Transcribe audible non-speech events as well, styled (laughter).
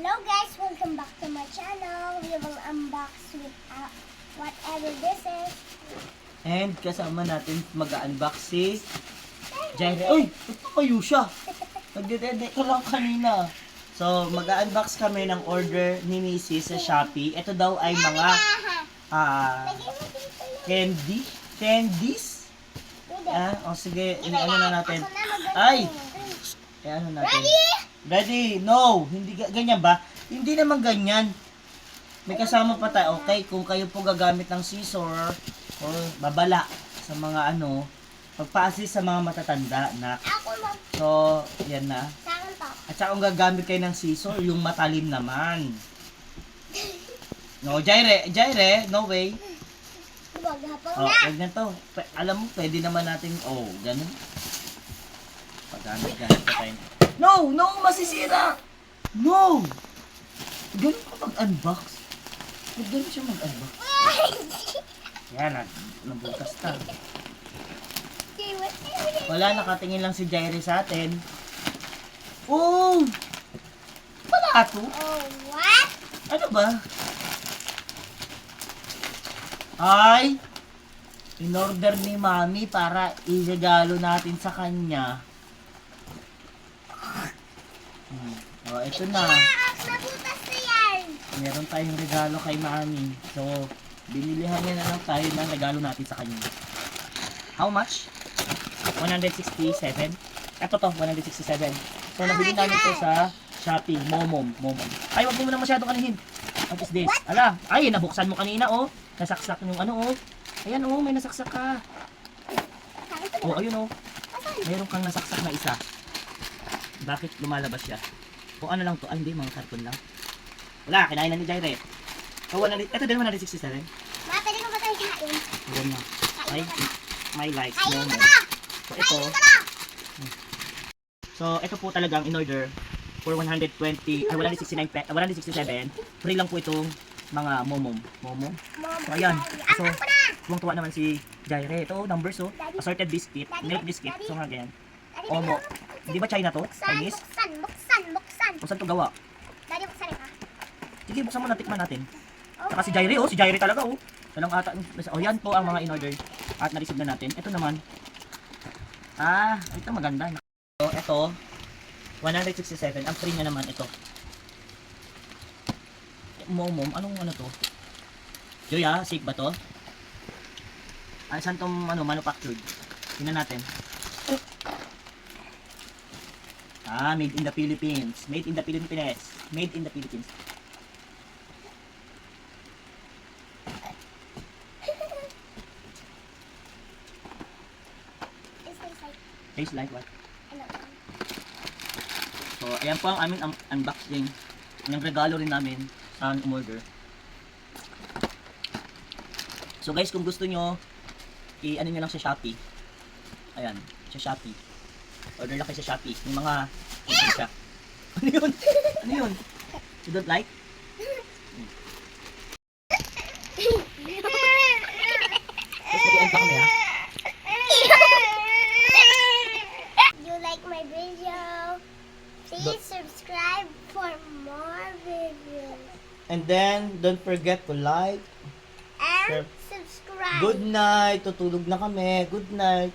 Hello guys, welcome back to my channel. We will unbox with uh, whatever this is. And kasama natin mag-unbox si Jaire. Uy! Nagpakayo siya! Nagdedede ka lang kanina. So, mag-unbox kami ng order ni Mrs. sa Shopee. Ito daw ay mga ah yung candy. Candies? Ah, o sige, ano na natin. Ay! Eh, ano natin? Ready? Ready? No! Hindi ga- ganyan ba? Hindi naman ganyan. May kasama pa tayo. Okay, kung kayo po gagamit ng scissor or babala sa mga ano, pagpa-assist sa mga matatanda na. So, yan na. At saka kung gagamit kayo ng scissor, yung matalim naman. No, Jaire, Jaire, no way. Oh, na. wag na to. Alam mo, pwede naman natin, oh, ganun. Paggamit, gamit pa tayo. No, no, masisira. No. Ganun ka mag-unbox. Huwag ganun siya mag-unbox. (laughs) Yan, na, nabukas ta. Wala, nakatingin lang si Jaire sa atin. Oh! Wala to. Oh, what? Ano ba? Ay! In-order ni Mami para iregalo natin sa kanya. Hmm. Oh, ito na. Ah, na yan. Meron tayong regalo kay Mami. So, binilihan niya na lang tayo ng regalo natin sa kanya. How much? 167. Ito to, 167. So, nabili namin to sa Shopee. Momom. Momom. Ay, wag mo muna masyado kanihin. What is this? Ala, ay, nabuksan mo kanina, oh. Nasaksak yung ano, oh. Ayan, oh, may nasaksak ka. Oh, ayun, oh. Mayroon kang nasaksak na isa. Bakit lumalabas siya? O ano lang to? Ay, hindi, mga karton lang. Wala, kinain na ni Jaire. Oh, 100, ito din 167. Ma, pwede ko ba tayo kain? Ayan na. Ay, my likes Kain mo. ka na! So, ito. Kain ka na! So, ito po talagang in order for 120, ay 169, pe, ah, 167. Free lang po itong mga momom. Momom? Mom, So, ayan. So, tuwang-tuwa naman si Jaire. Ito, numbers, oh. Assorted biscuit, Daddy, milk biscuit. So, mga ganyan. Omo. Di ba China to? Buksan, Chinese? buksan, buksan, buksan. Kung saan to gawa? Daddy, buksan rin ha. Sige, buksan mo na, tikman natin. Okay. Saka si Jaire, oh, si Jaire talaga, oh. Talang ata, oh, yan po ang mga in-order. At na-receive na natin. Ito naman. Ah, ito maganda. So, ito, 167. Ang free niya naman, ito. Momom, anong ano to? Joya, safe ba to? Ah, saan tong ano, manufactured? Tingnan natin. Ah, made in the Philippines. Made in the Philippines. Made in the Philippines. Tastes like, what? So, ayan po ang aming un- unboxing. Yung regalo rin namin sa umorder. So guys, kung gusto nyo, i-ano nyo lang sa Shopee. Ayan, sa Shopee. Order lang kayo sa Shopee. Yung mga, ito siya. (laughs) Ano yun? Ano yun? You don't like? Guys, mag-end pa kami ha. you like my video? Please subscribe for more videos. And then, don't forget to like. And subscribe. Good night. Tutulog na kami. Good night.